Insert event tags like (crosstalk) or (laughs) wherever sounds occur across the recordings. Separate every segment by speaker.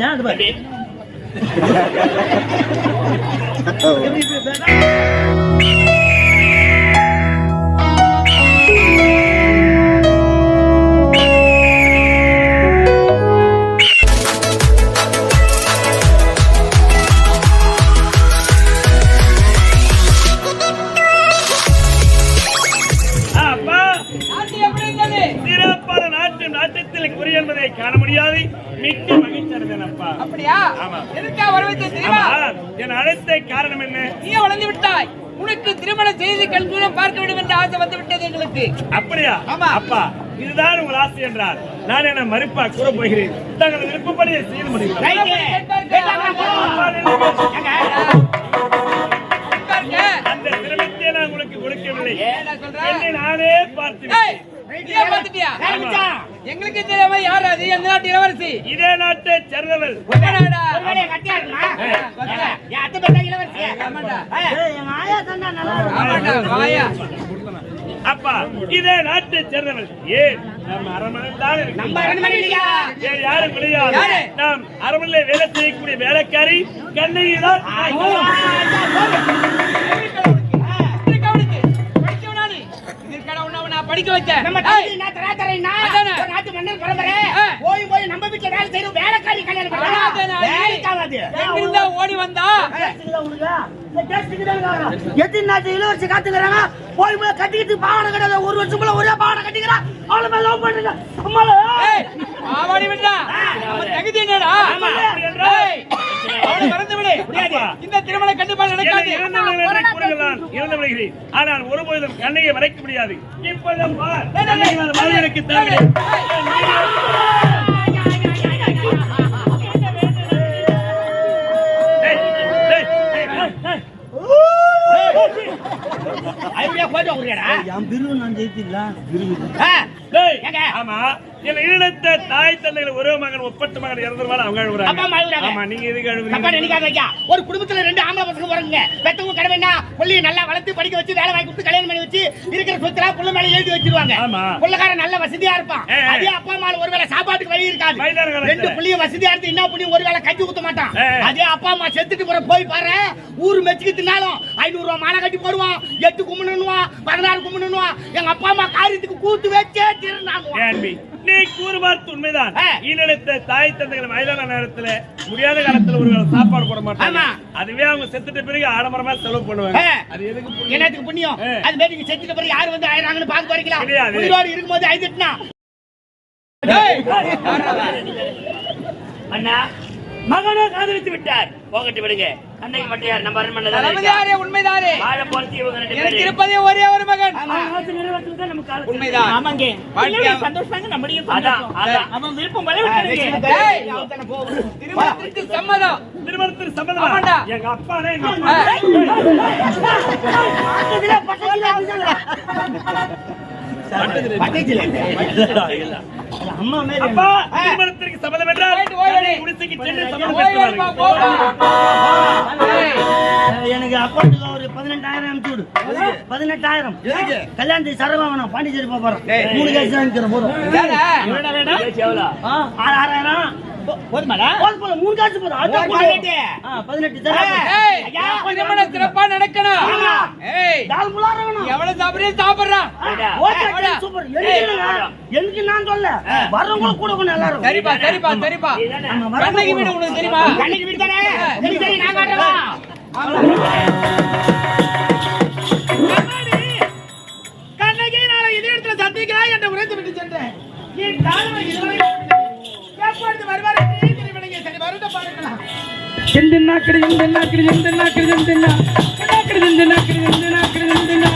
Speaker 1: அடிக்குது
Speaker 2: எது?
Speaker 1: எந்த பாக்குறியா அது
Speaker 3: அப்பா
Speaker 4: அப்படியா
Speaker 3: ஆமா.
Speaker 4: எதுக்கா வரவைத்த தெரியுமா
Speaker 3: என் அழைத்த காரணம் என்ன?
Speaker 4: நீ வளர்ந்து விட்டாய். உனக்கு திருமண செய்தி கண்கூடம் பார்க்க வேண்டும் என்ற ஆசை வந்து விட்டது எங்களுக்கு.
Speaker 3: அப்படியா?
Speaker 4: ஆமா.
Speaker 3: அப்பா இதுதான் உங்கள் ஆசை என்றால் நான் என்ன மறுப்பா கூற போகிறேன். தங்கள் விருப்பப்படியே செய்ய முடியும்? அந்த திரவத்தை நான் உங்களுக்கு கொடுக்கவில்லை.
Speaker 4: என்ன
Speaker 3: நானே பார்த்து
Speaker 4: எங்களுக்கு தெரியாம யார் அது? எந்த நாட்டு இளவரசி?
Speaker 3: இதே நாட்டை
Speaker 4: வாயா.
Speaker 3: அப்பா இதே நாட்டை சேர்ந்தவள். ஏன் நம்ம தான் இருக்கிறோம். வேறு யாரும் கிடையாது
Speaker 4: யாரு?
Speaker 3: நாம் அரண்மனையிலே வேலை செய்யக்கூடிய வேலைக்காரி கண்ணகி தான்
Speaker 4: படிக்க வச்சேன்
Speaker 5: நம்ம நாட்டு மன்னர் பரம்பரை.
Speaker 4: ஆ.
Speaker 5: போய் போய் நம்ம வீட்டுல வேலை செய்யற வேலைக்காரி கல்யாணம் பண்ணா,
Speaker 4: அதானே.
Speaker 5: வேலைக்காகாது.
Speaker 4: எங்கிருந்தா ஓடி வந்தா.
Speaker 1: எத்தனை இளவரசி காத்துக்கிறாங்க? போய் போய் கட்டிக்கிட்டு பாவாடை கட்டாத ஒரு வருஷம் ஒரே பாவாடை கட்டிக்கிறா? அவளை லவ் பண்றீங்க. அம்மால
Speaker 4: ஏய், ஆவாடி விட்டா அவன் தகுதி என்னடா? இந்த திருமணம் கண்டிப்பா நடக்காது
Speaker 3: ஆனால் ஒருபொழுதும் கண்ணையை மறைக்க முடியாது இப்பொழுதும் பார், கண்ணகி நான் தேவை?
Speaker 1: என் பிரிவு
Speaker 5: ஏங்க?
Speaker 3: ஆமா என் இழந்த தாய் தந்தைகள் ஒரே மகன் ஒப்பற்ற மகன் இறந்துருவாங்க அவங்க அழுகுறாங்க. ஆமா நீங்க எதுக்கு அழுகுறீங்க.
Speaker 5: ஒரு குடும்பத்துல ரெண்டு ஆம்பளை பசங்க போறாங்க பெத்தவங்க கடமைன்னா புள்ளைய நல்லா வளர்த்து படிக்க வச்சு வேலை வாங்கி கொடுத்து கல்யாணம் பண்ணி வச்சு இருக்கிற சொத்துல புள்ள மேல எழுதி வச்சிருவாங்க. புள்ளக்காரன் நல்ல வசதியா இருப்பான். அதே அப்பா அம்மா ஒருவேளை சாப்பாட்டுக்கு வழி இருக்காது. ரெண்டு புள்ளிய வசதியா இருந்து என்ன புள்ளியும் ஒருவேளை கஞ்சி ஊத்த மாட்டான். அதே அப்பா அம்மா செத்துட்டு போற போய் பாரு ஊர் மெச்சுக்கு தின்னாலும் ஐநூறு ரூபாய் மாலை கட்டி போடுவான் எட்டு கும்பிடணுவான் பதினாறு கும்பிடணுவான் எங்க அப்பா அம்மா காரியத்துக்கு கூத்து வச்சே திருநாங்க
Speaker 3: ஏன்பி நீ கூறுவார்த்து உண்மைதான்
Speaker 5: ஆ.
Speaker 3: ஈனெடுத்த தாய் தந்தைகள் வயதான நேரத்துல முடியாத காலத்துல ஒரு சாப்பாடு போட மாட்டாங்க. அதுவே அவங்க செத்துட்ட பிறகு ஆடம்பரமா செலவு பண்ணுவாங்க. அது எதுக்கு?
Speaker 5: என்னத்துக்கு புண்ணியம். அது மாதிரி நீங்க செத்துட்ட பிறகு யாரு வந்து ஆயிராங்கன்னு போறீங்களா
Speaker 3: கிடையாது.
Speaker 5: உயிரோடு இருக்கும்போது ஐந்துட்டுனா
Speaker 2: அண்ணா மகனை காதலித்து விட்டார் போகட்டு விடுங்க நம்ம அரண்மனை
Speaker 4: உண்மைதானே
Speaker 2: வாழ போறது இவங்க ரெண்டு
Speaker 4: எனக்கு
Speaker 2: பேரு
Speaker 4: இருப்பதே ஒரே ஒரு மகன் உண்மைதான்
Speaker 6: ஆமாங்க
Speaker 4: வாழ்க்கை-
Speaker 6: சந்தோஷம் நம்முடைய
Speaker 2: அதான், அதான்.
Speaker 6: அவன் விருப்பம் போல விட்டுருங்க
Speaker 4: ஏய், திருமணத்திற்கு சம்மதம்
Speaker 3: சம்மதமா. எங்க எங்க. அப்பா அப்பா திருமணத்திற்கு சம்மதம் என்றால். குடிசைக்கு சென்று சம்மதம்
Speaker 1: எனக்கு அக்கௌண்ட்டுக்கு ஒரு பதினெட்டாயிரம் அனுப்பிச்சு பதினெட்டாயிரம். கல்யாணத்துக்கு சரகம் வேணும் பாண்டிச்சேரி போறோம். மூணு கேஸ் வாங்கிக்கிறேன் போதும். ஆறாயிரம்.
Speaker 6: போதுமாடா?
Speaker 1: போதும் போதும் மூணு காசு போதும். ஆட்டோ
Speaker 5: ஒரு
Speaker 1: போடு.
Speaker 5: பதினெட்டு.
Speaker 1: ஆ, பதினெட்டு சரகம்
Speaker 4: ஏய், திருமணம் சிறப்பா நடக்கணும்? ஏய்
Speaker 1: தால் முலாரம் வேணும்.
Speaker 4: எவ்வளவு சாப்பிடுறீங்க? சாப்பிடுறான்.
Speaker 1: சூப்பர். எனக்கு நான் சொல்ல. வர்றவங்க கூட கொஞ்சம்
Speaker 4: சரிப்பா சரிப்பா சரிப்பா.
Speaker 1: வரவங்க
Speaker 4: கண்ணகி. வீடு உனக்கு தெரியுமா?
Speaker 5: கண்ணுக்கு வீடு தானே? சரி சரி நான் காட்டுறேன். கண்ணகி இதே இடத்துல சந்திக்கிறாய் என்று உரைத்து விட்டு சென்றேன் என் தாழ்மை இதுவரை அப்பொழுது வருவார் சரி வருட பாருங்களா
Speaker 7: எந்தென்னாக்கிடு எந்தென்னாக்கிடு எந்தென்னாக்கிடு எந்தென்னா
Speaker 8: என்னாக்கிடு எந்தென்னாக்கிடு
Speaker 7: எந்தென்னாக்கிடு எந்தென்னா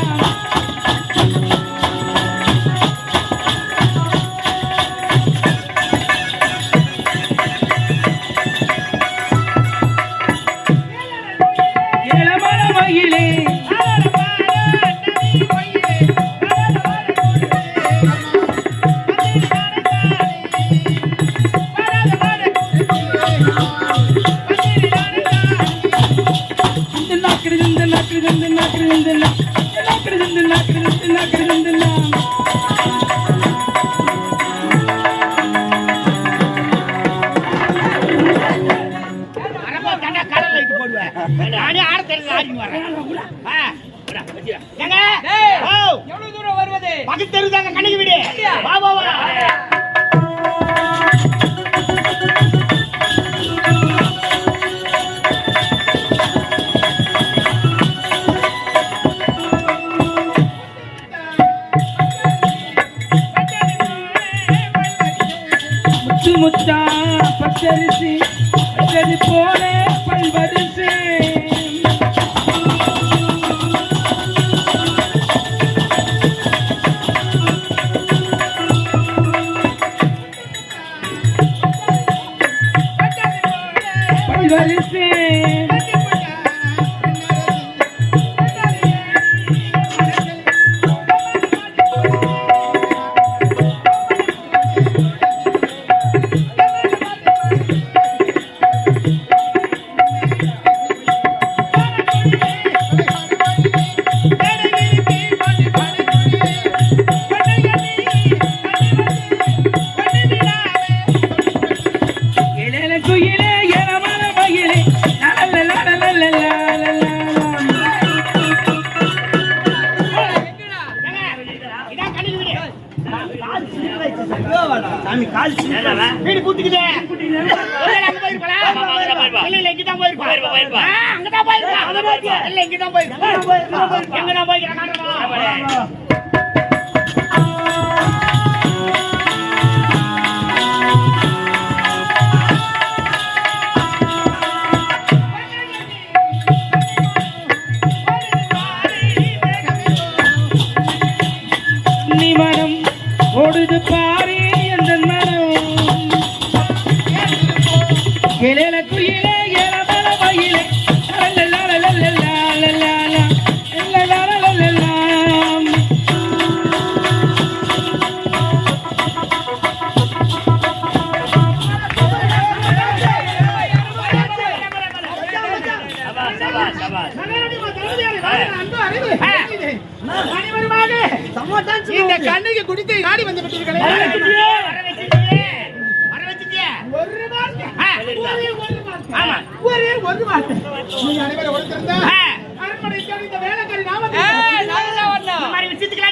Speaker 4: ஒரு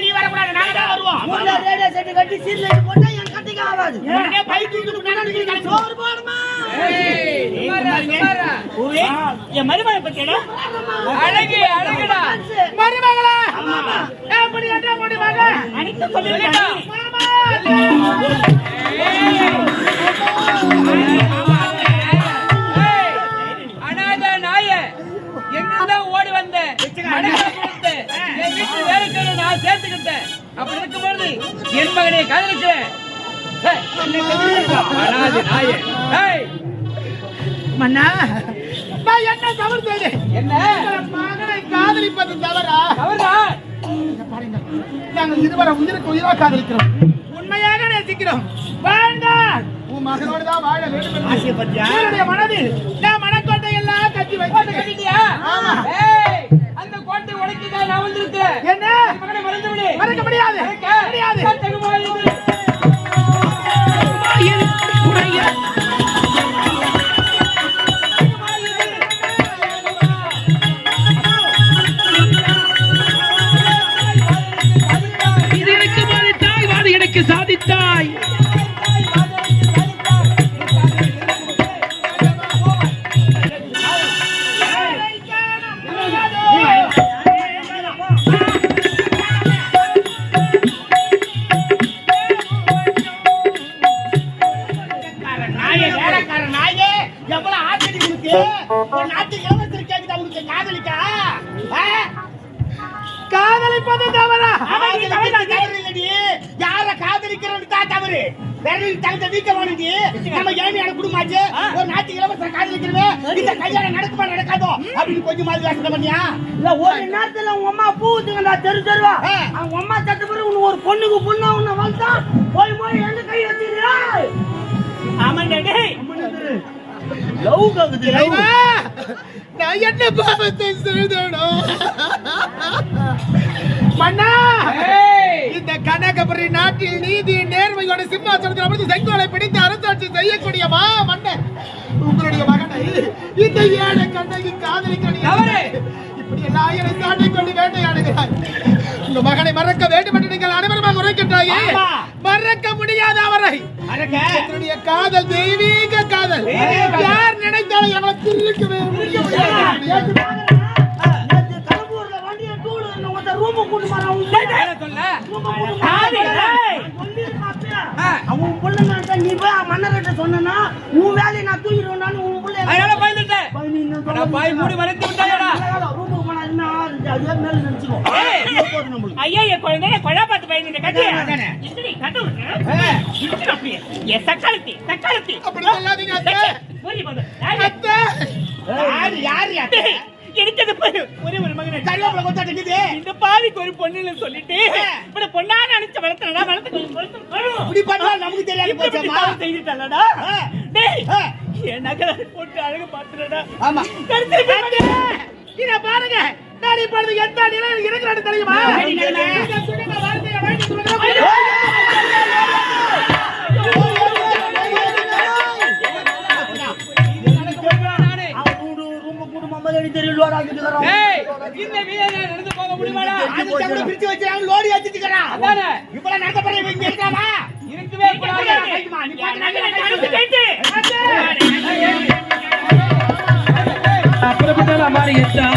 Speaker 4: நீ
Speaker 7: வரக்கூடாது. நாங்க தான் வருவோம்.
Speaker 1: செட்டு கட்டி சீட்லைட் போட்டா
Speaker 4: மருமகளா.
Speaker 5: அனைத்து
Speaker 4: கொடுத்து என் வீட்டு நான் சேர்த்துக்கிட்டேன் அப்படி இருக்கும்போது என் மகனை காதலிக்கிறேன்
Speaker 1: மன்னா
Speaker 4: என்ன? தவறு என்ன மகனை காதலிப்பது தவறா? தவறா? நாங்கள் இருவரை உயிருக்கு உயிரா காதலிக்கிறோம். உண்மையாக நேசிக்கிறோம். வேண்டாம் உன் மகனோடு தான் வாழ வேண்டும் என்னுடைய மனதில் நான் மனக்கோட்டை எல்லாம் கட்டி கட்டிட்டியா? நான் வந்திருக்கிறேன். என்ன? மறந்து விடு மறக்க முடியாது. இறைவா, நான் என்ன பாவத்தை செய்தேனோ மன்னா இந்த கனகபுரி நாட்டில் நீதி நேர்மையோட சிம்மாசனத்தில் அமர்ந்து செங்கோலை பிடித்து அரசாட்சி செய்யக்கூடிய மா மன்னர். உங்களுடைய மகனை இந்த ஏழை கண்ணகி காதலிக்க இப்ப
Speaker 9: இப்படி எல்லாம் என்னை தாண்டிக் கொண்டு வேட்டையாடுகிறாய். உங்க மகனை மறக்க வேண்டும் என்று நீங்கள் அனைவரும் உரைக்கின்றாயே.
Speaker 5: ஆமா.
Speaker 9: மறக்க முடியாத அவரை. என்னுடைய காதல் தெய்வீக காதல். யார் நினைத்தாலும் எங்களை திருக்கவே முடியாது
Speaker 1: கூட்டு போறான் அவன் புள்ள நினைச்சா நீ போய் மன்னர்கிட்ட சொன்னா உன் வேலையை நான் தூக்கிடுவேன் உன் புள்ள
Speaker 7: அதனால பயந்துட்டேன்
Speaker 1: போய்
Speaker 7: மூடி மறைத்து விட்டாயடா
Speaker 2: ஐயா என் கொலை பார்த்து பயந்து கட்டி அப்படியே. என் சக்காலத்தி சக்காலத்தி? எடுத்தது ஒரே ஒரு மகன்
Speaker 5: கருவேப்பிலை கொத்தாட்டு நிக்குது.
Speaker 2: இந்த பாவிக்கு ஒரு பொண்ணுன்னு சொல்லிட்டு இப்படி பொண்ணா நினைச்ச வளர்த்தனடா வளர்த்து
Speaker 5: இப்படி பண்ணா நமக்கு தெரியாது போச்சம்மா.
Speaker 2: செய்துட்டல்லடா
Speaker 5: ஆ.
Speaker 2: டேய். என் நகர போட்டு அழகு பாத்துறடா
Speaker 5: ஆமா.
Speaker 2: கருத்து
Speaker 9: இத பாருங்க நான் இப்பொழுது எந்த நிலையில் தெரியுமா
Speaker 1: தெரியும், லோட் இருக்கிறான்.
Speaker 7: ஏய் இந்த வீதியில நடந்து போக
Speaker 5: அது பிரிச்சு வச்சிருக்காங்க, லோரி ஏத்திட்டுக்கிறான்.
Speaker 7: அதானே.
Speaker 5: இப்பெல்லாம் நடக்க போறேன், இவன் இங்க இருக்கானா?
Speaker 7: இருக்கவே கூடாது
Speaker 5: கைக்குமா, நீ பாட்டு நடக்க, நடக்க,
Speaker 2: கருத்து
Speaker 5: நடக்க.
Speaker 2: கைட்டு
Speaker 7: புறப்பட்டால் அமாரியத்தான்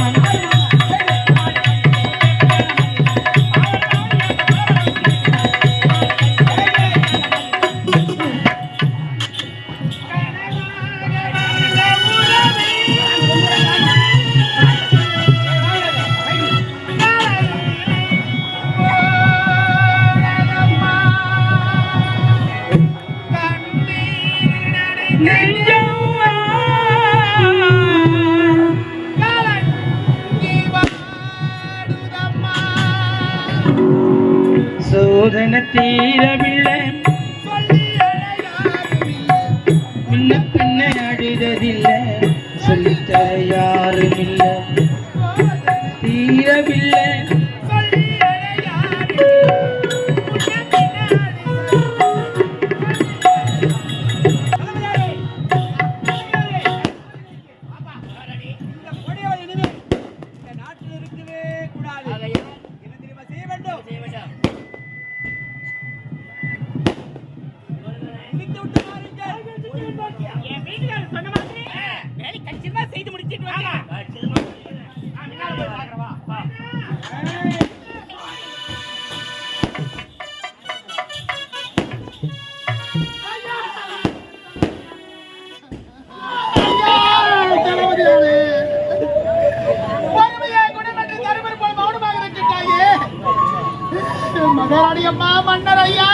Speaker 9: மகாராணி அம்மா மன்னர் ஐயா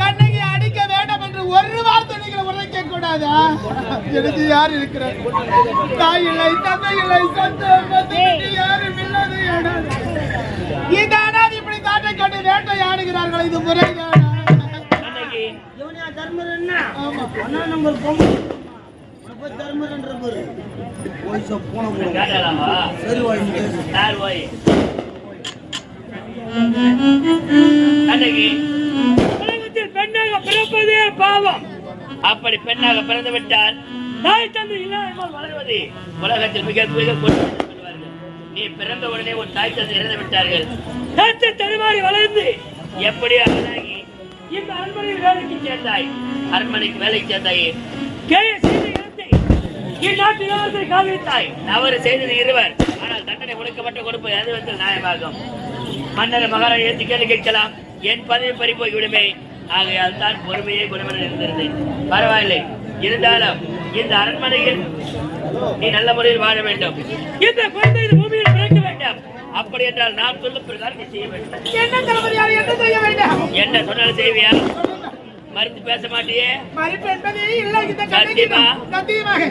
Speaker 9: கண்ணகி அடிக்க வேண்டாம் என்று ஒரு வார்த்தை நீங்கள் உரைக்க கூடாதா? எனக்கு யார் இருக்கிறார்? தாய் இல்லை தந்தை இல்லை சொந்தம் பந்தம் யாரும் இல்லாத இடம். இந்த அனாதை இப்படி காட்டை கண்டு வேட்டையாடுகிறார்கள் இது முறைதானா?
Speaker 1: தர்மரன்ற பாரு. போன சரி வாய்
Speaker 2: அப்படி பெண்ணாக பிறந்து விட்டால் தாய் தந்தை இல்லாமல் வளர்வது உலகத்தில் மிக மிக கொடுமை என்று நீ பிறந்த உடனே உன் தாய் தந்தை இறந்து விட்டார்கள். தத்து தடுமாறி வளர்ந்து எப்படி அழகாகி இந்த அரண்மனை வேலைக்கு சேர்ந்தாய். அரண்மனைக்கு வேலைக்கு சேர்ந்தாயே கேய செய்த இடத்தை இந்நாட்டு இளவரசரை காதலித்தாய். தவறு செய்தது இருவர். ஆனால் தண்டனை ஒடுக்கப்பட்ட கொடுப்பது அது வந்து நியாயமாகும். மன்னர் மகாராணி கேள்வி கேட்கலாம். என் பதவி பறி போய் விடுமே ஆகையால் தான் பொறுமையே குணமன இருந்தது பரவாயில்லை. இருந்தாலும் இந்த அரண்மனையில் நீ நல்ல முறையில் வாழ வேண்டும். இந்த குழந்தை இந்த பூமியில் பிறக்க வேண்டும். அப்படி என்றால் நான் சொல்லும் பிரகாரம் நீ செய்ய வேண்டும்.
Speaker 9: என்ன செய்ய வேண்டாம்?
Speaker 2: என்ன சொன்னாலும் செய்வியா? மறுத்து பேச மாட்டியே?
Speaker 9: மறுப்பு என்பதே இல்லை. இந்த
Speaker 2: சத்தியமா?
Speaker 9: சத்தியமாக.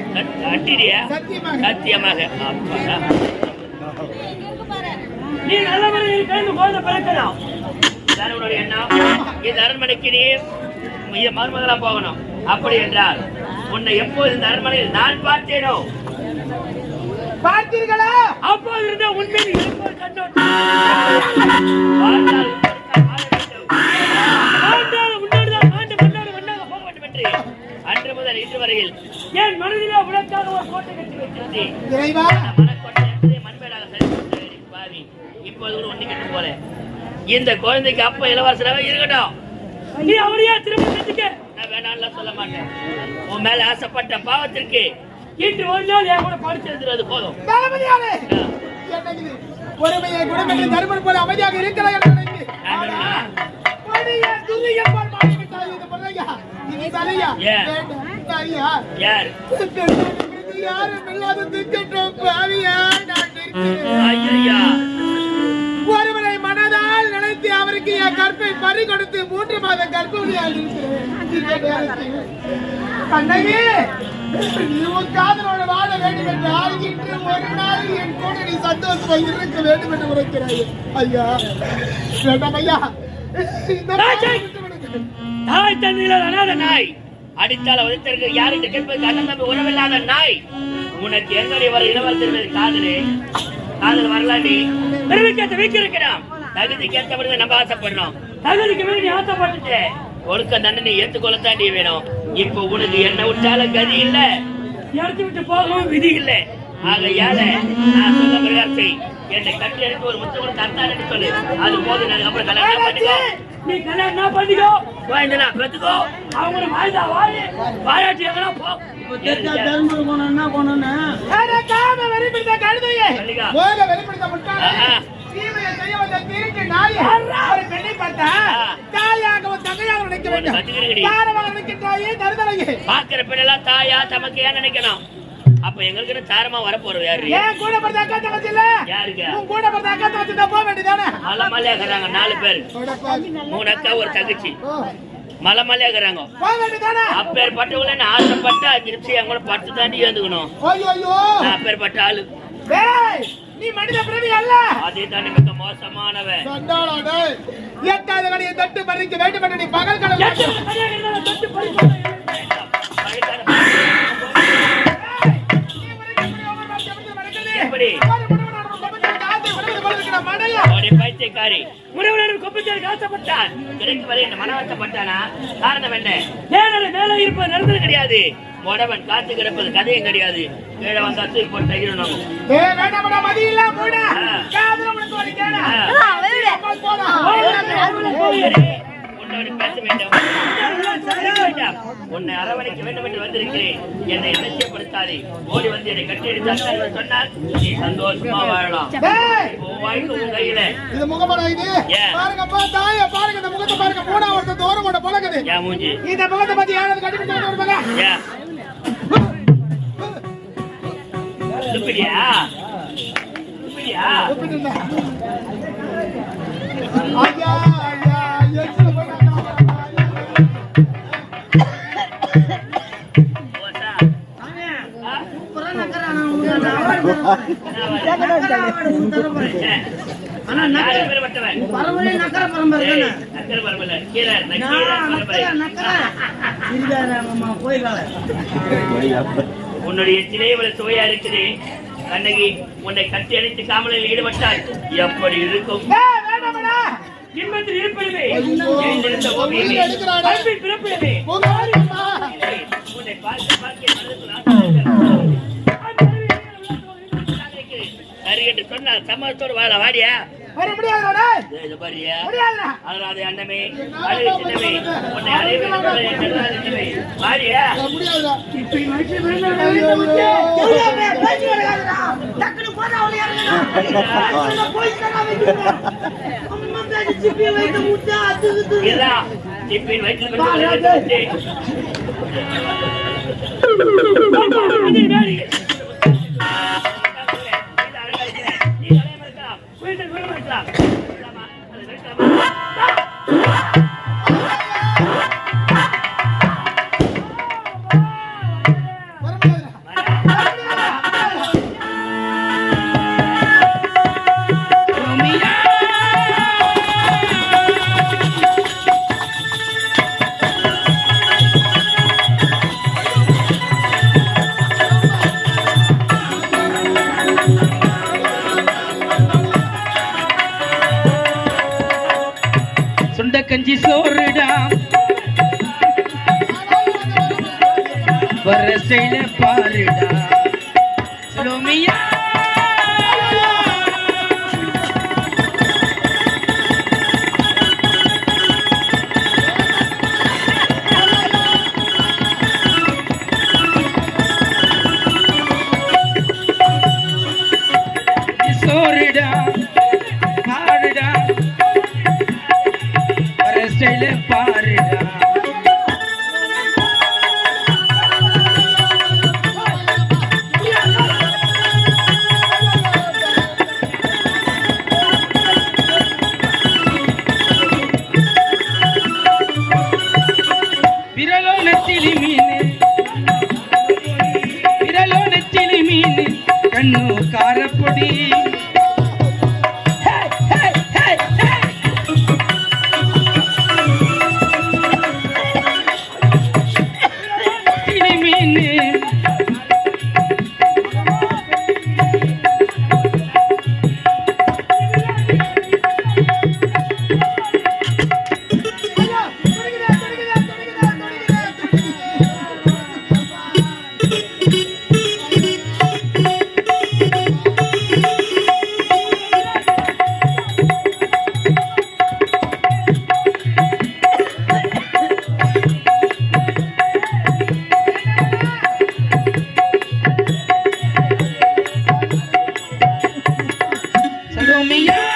Speaker 2: கட்டிடியா
Speaker 9: சத்தியமாக.
Speaker 2: சத்தியமாக. அப்பாடா. நீ நல்ல முறையில் பிறந்து குழந்தை பிறக்கலாம். இதான உன்னுடைய எண்ணம் இந்த அரண்மனைக்கு நீ மருமகளா போகணும். அப்படி என்றால் உன்னை எப்போது இந்த அரண்மனையில் நான் பார்த்தேனோ?
Speaker 9: பார்த்தீர்களா?
Speaker 2: அப்போது இருந்த உண்மையில் அன்று முதல் இன்று வரையில் என் மனதிலே உனக்காக ஒரு கோட்டை கட்டி வைத்திருந்தேன்? மனக்கோட்டை என்பதை மண்மேடாக இப்போது கூட ஒண்ணிக்கிட்டு போல. இந்த குழந்தைக்கு அப்ப இளவரசராக இருக்கட்டும்.
Speaker 3: நீ அவரையா திரும்ப செஞ்சுக்க
Speaker 2: நான் வேணாம்லாம் சொல்ல மாட்டேன். உன் மேல ஆசைப்பட்ட பாவத்திற்கு
Speaker 3: இன்று ஒரு நாள் என் கூட படிச்சு
Speaker 2: எழுதுறது போதும்.
Speaker 9: பொறுமையை தருமன் போல அமைதியாக இருக்கிறாய் யாரும் இல்லாத திக்கற்றம் பாவியா? நான் இருக்கிறேன்
Speaker 2: ஐயா
Speaker 9: அவருக்கு என் கற்பை பறி கொடுத்து மூன்று மாத நேரத்தில் கண்ணகி நீ உன் காதலோடு வாழ வேண்டும் என்றால் இன்று ஒரு நாள் என் கூட நீ சந்தோஷமாக இருக்க வேண்டும் என்று உரைக்கிறாய். ஐயா வேண்டாம் ஐயா. இந்த
Speaker 3: ராஜா! தாய் தந்தையில அனாத
Speaker 2: நாய். அடித்தால் உதைத்திருக்க யார் என்று கேட்பதற்கு அண்ணன் தம்பி உறவில்லாத நாய். உனக்கு எங்கடி வர இளவரசர் மீது காதலு. காதல் வரலாண்டி
Speaker 3: தெரிவிக்க வைக்க
Speaker 2: இருக்கிறான் தகுதிக்கு ஏற்றபடி நம்ம ஆசைப்படுறோம்.
Speaker 3: தகுதிக்கு நீ ஆசைப்பட்டுட்டு
Speaker 2: ஒழுக்க தண்டனை ஏத்துக்கொள்ள தாண்டி வேணும். இப்போ உனக்கு என்ன விட்டாலும் கதி இல்ல.
Speaker 3: எடுத்து விட்டு போகவும்
Speaker 2: விதி இல்ல. ஆகையால நான் சொல்ல பிரகாரம் செய் என்னை கட்டி எடுத்து ஒரு முத்து கொடுத்து அத்தான்னு சொல்லு. அது போதும். நான் அப்புறம் கல்யாணம் பண்ணிக்கோ.
Speaker 3: நீ கல்யாணம் பண்ணிக்கோ?
Speaker 2: குழந்தைனா பெத்துக்கோ
Speaker 3: அவங்கள வாழ்ந்தா வாழு
Speaker 2: வாழாட்டி எங்கன்னா போ.
Speaker 1: என்ன
Speaker 9: வெளிப்படுத்த கழுதையே. வெளிப்படுத்த முட்டாளே.
Speaker 2: பாக்குற பெண்ணெல்லாம் தாயா தமக்கு ஏன் நினைக்கணும்? அப்ப எங்களுக்கு தாரமா வரப்போறது யாரு?
Speaker 9: ஏன் கூட பிறந்த அக்கா தங்கச்சி இல்ல?
Speaker 2: யாருக்கு?
Speaker 9: உன் கூட பிறந்த அக்கா தங்கச்சி தான் போக வேண்டியதானே
Speaker 2: மலை மலையாக்குறாங்க நாலு பேர். மூணு அக்கா ஒரு தங்கச்சி. மலை
Speaker 9: போக வேண்டியதானே
Speaker 2: அப்பேற்பட்டவங்கள நான் ஆசைப்பட்டு அஞ்சு நிமிஷம் என் கூட பட்டு தாண்டி ஏந்துக்கணும் அப்பேற்பட்ட ஆளு
Speaker 9: நீ மனித பிறவி அல்ல
Speaker 2: அதே தாண்டி மிக மோசமானவன்
Speaker 9: எட்டாவது கடையை தட்டு பறிக்க வேண்டும் என்று நீ பகல்
Speaker 3: தொட்டு.
Speaker 2: எப்படி
Speaker 9: மடையா
Speaker 2: அவருடைய பைத்தியக்காரி.
Speaker 3: முறைவுடன் கொப்பச்சாருக்கு ஆசைப்பட்டான்
Speaker 2: கிடைக்கும் வரை என்ன மனவசப்பட்டானா காரணம் என்ன?
Speaker 3: மேலே மேலே இருப்ப நடந்தது
Speaker 2: கிடையாது. உடவன் காத்து கிடப்பது கதையும் கிடையாது. கீழே வந்தா தூக்கி போட்டு தகிடணும் பேச வேண்டும். வேண்டாம். உன்னை அரவணைக்க வேண்டும் என்று வந்திருக்கிறேன். என்னை அலட்சியப்படுத்தாதே ஓடி வந்து என்னை கட்டி எடுத்தால் சொன்னால் நீ சந்தோஷமா வாழலாம்.
Speaker 9: டேய்
Speaker 2: உன் வாழ்க்கை உன் கையில.
Speaker 9: இது முகமடா இது?
Speaker 2: ஏன்?
Speaker 9: பாருங்கப்பா தாய பாருங்க இந்த முகத்தை பாருங்க. மூணா ஒருத்தர் தூரம் கொண்ட பழகுது
Speaker 2: ஏன் மூஞ்சி?
Speaker 9: இந்த முகத்தை பத்தி யாராவது கட்டி ஐயா ஐயா.
Speaker 2: உன்னுடைய சிலை இவ்வளவு சுவையா இருக்குது. கண்ணகி உன்னை கட்டி அணைத்து காமலில் ஈடுபட்டால் எப்படி இருக்கும்?
Speaker 3: இன்பத்தில் இருப்பதுமே. பிறப்பதுமே
Speaker 2: உன்னை பார்க்க பார்க்க மனதுக்குள் ஆசை சரி என்று சொன்னால் சம்மதத்தோடு வாழ வாடியா? அண்ணமே. வாடியா.
Speaker 9: முடியாதுடா.
Speaker 1: எவ்வளவு (laughs)
Speaker 7: காரப்பொடி me up.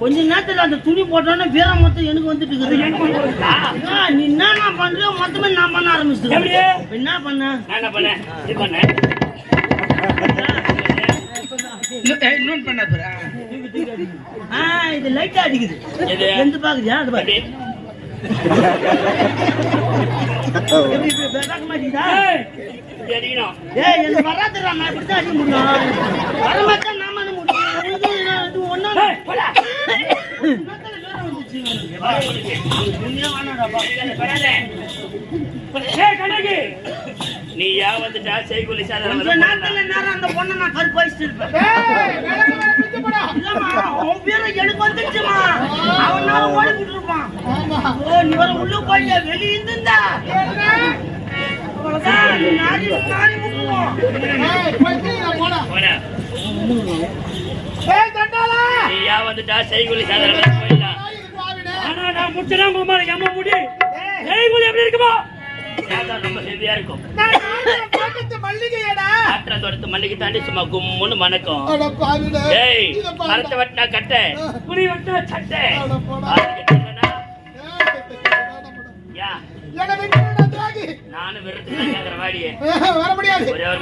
Speaker 1: கொஞ்ச நேரத்துல அந்த துணி போட்டோன்னே வீரம் மொத்தம் எனக்கு வந்துட்டு இருக்குது. ஆ, நீ என்ன பண்றியோ மொத்தமே நான் பண்ண ஆரம்பிச்சிட்டேன்.
Speaker 2: எப்படி?
Speaker 1: என்ன பண்ண?
Speaker 2: நான் என்ன பண்ணேன்? இது
Speaker 7: பண்ண. ஆ
Speaker 1: இது லைட்டா அடிக்குது.
Speaker 2: எது?
Speaker 1: எந்த பாக்குறியா? அது பாரு. மாட்டீங்களா ஏய் எனக்கு வராதுடா நான் அடிக்க முடியும். வர மாட்டேன் நான் பண்ண முடியும் இது இது ஒண்ணா
Speaker 2: ஏய், போடா.
Speaker 1: உண்மையா வேணாடாப்பா
Speaker 2: வராதே. ஏய், கண்ணகி. நீ யா வந்துட்டா செய்கூலி சாதாரண
Speaker 1: கொஞ்ச நேரத்துல நேரம் அந்த பொண்ணை நான் கருப்பு வச்சுட்டு இருப்பேன் பேரு எனக்கு வந்துருச்சுமா அவனால ஓ நீ வர உள்ள போய் வெளிய இருந்தா நாரி நாரி
Speaker 2: போடா. நீ ஏன் வந்துட்டா செய்கூலி சாதாரண போயிடலாம் ஆனா நான் முச்சனா குமாருக்கு அம்மா முடி. செய்கூலி எப்படி இருக்குமா? ரொம்ப ஹெவியா இருக்கும். மல்லிகை தாண்டி சும்மா கும்முன்னு மணக்கும். மரத்தை வெட்டினா கட்டை. புளி வெட்டினா சட்டை. நானும் கேட்கிற வாடியே
Speaker 9: வர முடியாது.
Speaker 2: ஒரே ஒரு